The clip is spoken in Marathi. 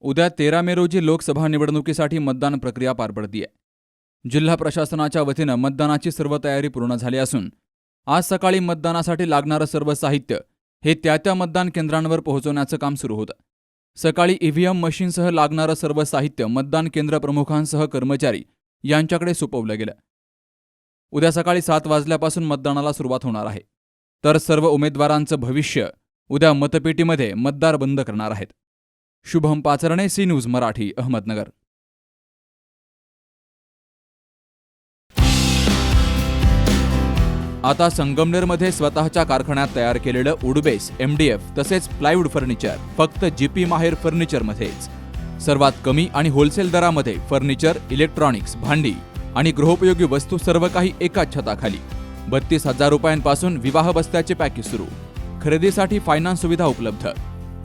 उद्या तेरा मे रोजी लोकसभा निवडणुकीसाठी मतदान प्रक्रिया पार पडतीये. जिल्हा प्रशासनाच्या वतीनं मतदानाची सर्व तयारी पूर्ण झाली असून आज सकाळी मतदानासाठी लागणारं सर्व साहित्य हे त्या त्या मतदान केंद्रांवर पोहोचवण्याचं काम सुरू होतं. सकाळी ईव्हीएम मशीनसह लागणारं सर्व साहित्य मतदान केंद्र प्रमुखांसह कर्मचारी यांच्याकडे सोपवलं गेलं. उद्या सकाळी सात वाजल्यापासून मतदानाला सुरुवात होणार आहे. तर सर्व उमेदवारांचं भविष्य उद्या मतपेटीमध्ये मतदार बंद करणार आहेत. Shubham Pacharne C News Marathi Ahmednagar. आता संगमनेरमध्ये स्वतःच्या कारखान्यात तयार केलेलं उडबेस एमडीएफ तसेच प्लायवूड फर्निचर फक्त जीपी माहेर फर्निचरमध्येच. सर्वात कमी आणि होलसेल दरामध्ये फर्निचर इलेक्ट्रॉनिक्स भांडी आणि गृहोपयोगी वस्तू सर्व काही एकाच छताखाली. बत्तीस हजार रुपयांपासून विवाह बस्त्याचे पॅकेज सुरू. खरेदीसाठी फायनान्स सुविधा उपलब्ध.